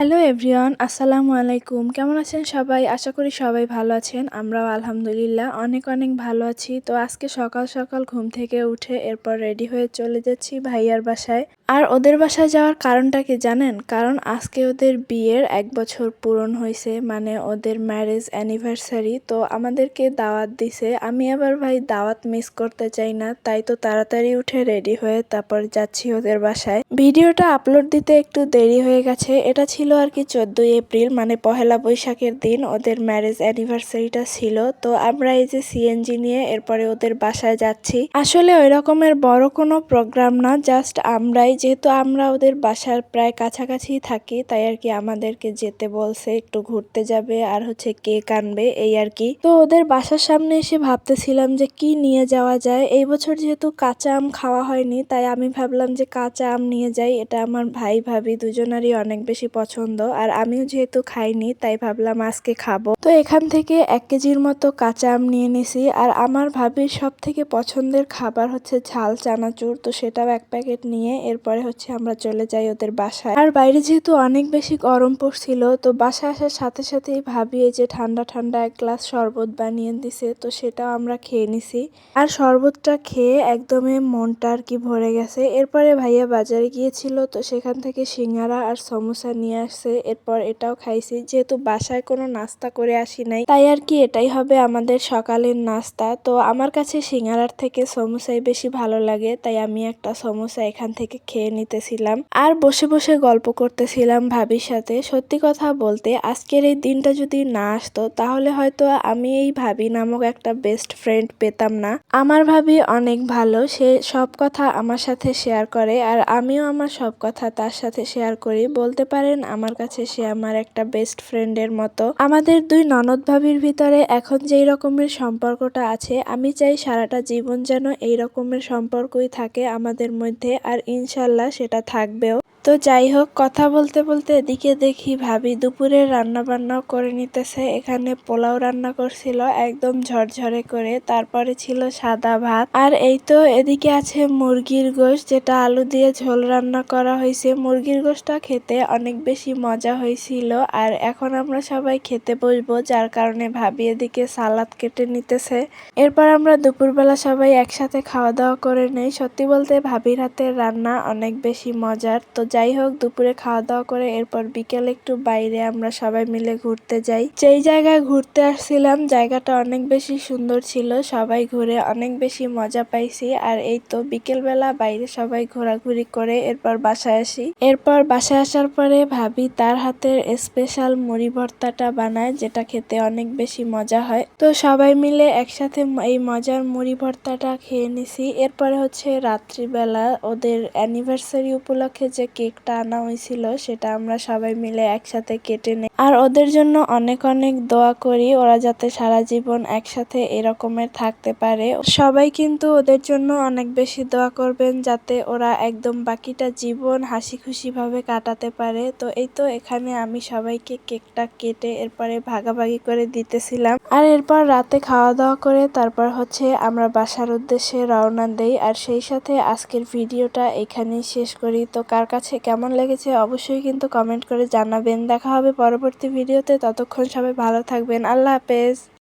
Hello everyone আসসালামু আলাইকুম কেমন আছেন সবাই? আশা করি সবাই ভালো আছেন। আমরাও আলহামদুলিল্লাহ অনেক অনেক ভালো আছি। তো আজকে সকাল সকাল ঘুম থেকে উঠে এরপর রেডি হয়ে চলে যাচ্ছি ভাইয়ার বাসায়। আর ওদের বাসায় যাওয়ার কারণটা কি জানেন? কারণ আজকে ওদের বিয়ের এক বছর পূরণ হয়েছে মানে ওদের ম্যারেজ অ্যানিভার্সারি তো আমাদেরকে দাওয়াত দিছে। আমি আবার ভাই দাওয়াত মিস করতে চাই না, তাই তো তাড়াতাড়ি উঠে রেডি হয়ে তারপর যাচ্ছি ওদের বাসায়। ভিডিওটা আপলোড দিতে একটু দেরি হয়ে গেছে। এটা ছিল আর কি চোদ্দই এপ্রিল মানে পহেলা বৈশাখের দিন ওদের ম্যারেজ অ্যানিভার্সারিটা ছিল। তো আমরা এই যে সিএনজি নিয়ে এরপরে ওদের বাসায় যাচ্ছি। আসলে ওই রকমের বড় কোনো প্রোগ্রাম না জাস্ট আমরাই যেহেতু আমরা ওদের বাসার প্রায় কাছাকাছি থাকি, তাই আর কি আমাদেরকে যেতে বলছে, একটু ঘুরতে যাবে আর হচ্ছে কেক আনবে, এই আর কি। তো ওদের বাসার সামনে এসে ভাবতেছিলাম যে কি নিয়ে যাওয়া যায়। এই বছর যেহেতু কাঁচা আম খাওয়া হয়নি, তাই আমি ভাবলাম যে কাঁচা আম নিয়ে যাই, এটা আমার ভাই ভাবি দুজনারই অনেক বেশি পছন্দ। আর আমিও যেহেতু খাইনি, তাই ভাবলাম আজকে খাব। তো এখান থেকে এক কেজির মতো কাঁচা আম নিয়ে নিছি, আর আমার ভাবির সব থেকে পছন্দের খাবার হচ্ছে ঝাল চানাচুর, তো সেটাও এক প্যাকেট নিয়ে এরপরে হচ্ছে আমরা চলে যাই ওদের বাসায়। আর বাইরে যেহেতু অনেক বেশি গরম পড়ছিল, তো বাসায় আসার সাথে সাথেই ভাবি এই যে ঠান্ডা ঠান্ডা এক গ্লাস শরবত বানিয়ে দিছে, তো সেটাও আমরা খেয়ে নিছি। আর শরবতটা খেয়ে একদমই মনটা আর কি ভরে গেছে। এরপরে ভাইয়া বাজারে গিয়েছিল, তো সেখান থেকে সিঙ্গারা আর সমোসা নিয়ে আসছে। এরপর এটাও খাইছি। যেহেতু বাসায় কোনো নাস্তা করে আসি নাই, তাই আর কি এটাই হবে আমাদের সকালের নাস্তা। তো আমার কাছে সিঙ্গারার থেকে সমোসাই বেশি ভালো লাগে, তাই আমি একটা সমোসা এখান থেকে খেয়ে নিতেছিলাম। আর বসে বসে গল্প করতেছিলাম ভাবির সাথে। সত্যি কথা বলতে আজকের এই দিনটা যদি না আসতো, তাহলে হয়তো আমি এই ভাবি নামক একটা বেস্ট ফ্রেন্ড পেতাম না। আমার ভাবি অনেক ভালো, সে সব কথা আমার সাথে শেয়ার করে আর আমিও আমার সব কথা তার সাথে শেয়ার করি। বলতে পারেন আমার কাছে সে আমার একটা বেস্ট ফ্রেন্ডের মতো। আমাদের দুই ননদ ভাবির ভিতরে এখন যেই রকমের সম্পর্কটা আছে, আমি চাই সারাটা জীবন যেন এই রকমের সম্পর্কই থাকে আমাদের মধ্যে আর ইনশাল্লাহ সেটা থাকবেও। তো যাই হোক, কথা বলতে বলতে এদিকে দেখি ভাবি দুপুরের রান্না বান্নাও করে নিতেছে। এখানে পোলাও রান্না করছিল, একদম ঝরঝরে করে। তারপরে ছিল সাদা ভাত। আর এই তো এদিকে আছে মুরগির গোশ, যেটা আলু দিয়ে ঝোল রান্না করা হয়েছে। মুরগির গোশটা খেতে অনেক বেশি মজা হয়েছিল। আর এখন আমরা সবাই খেতে বসবো, যার কারণে ভাবি এদিকে সালাদ কেটে নিতেছে। এরপর আমরা দুপুরবেলা সবাই একসাথে খাওয়া দাওয়া করে নেই। সত্যি বলতে ভাবির হাতের রান্না অনেক বেশি মজার। তো যাই হোক, দুপুরে খাওয়া দাওয়া করে এরপর বিকেলে একটু বাইরে আমরা সবাই মিলে ঘুরতে যাই। যেই জায়গায় ঘুরতে আসছিলাম, জায়গাটা অনেক বেশি সুন্দর ছিল, সবাই ঘুরে অনেক বেশি মজা পাইছি। আর এই তো বিকেলবেলা বাইরে সবাই ঘোরাঘুরি করে এরপর বাসায় আসি। এরপর বাসায় আসার পরে ভাবি তার হাতের স্পেশাল মুড়ি ভর্তাটা বানায়, যেটা খেতে অনেক বেশি মজা হয়। তো সবাই মিলে একসাথে এই মজার মুড়ি ভর্তাটা খেয়ে নিছি। এরপরে হচ্ছে রাত্রিবেলা ওদের অ্যানিভার্সারি উপলক্ষে যে কেকটা আনা হয়েছিল, সেটা আমরা সবাই মিলে একসাথে কেটে নেই। আর ওদের জন্য অনেক অনেক দোয়া করি, ওরা যাতে সারা জীবন একসাথে এরকমের থাকতে পারে। সবাই কিন্তু ওদের জন্য অনেক বেশি দোয়া করবেন, যাতে ওরা একদম বাকিটা জীবন হাসি খুশি ভাবে কাটাতে পারে। তো এই তো এখানে আমি সবাইকে কেকটা কেটে এরপরে ভাগাভাগি করে দিতেছিলাম। আর এরপর রাতে খাওয়া দাওয়া করে তারপর হচ্ছে আমরা বাসার উদ্দেশ্যে রওনা দেই। আর সেই সাথে আজকের ভিডিওটা এখানেই শেষ করি। তো কার কাছে কেমন লেগেছে অবশ্যই কিন্তু কমেন্ট করে জানাবেন। দেখা হবে পরবর্তী ভিডিওতে ততক্ষণ সবাই ভালো থাকবেন। আল্লাহ হাফেজ।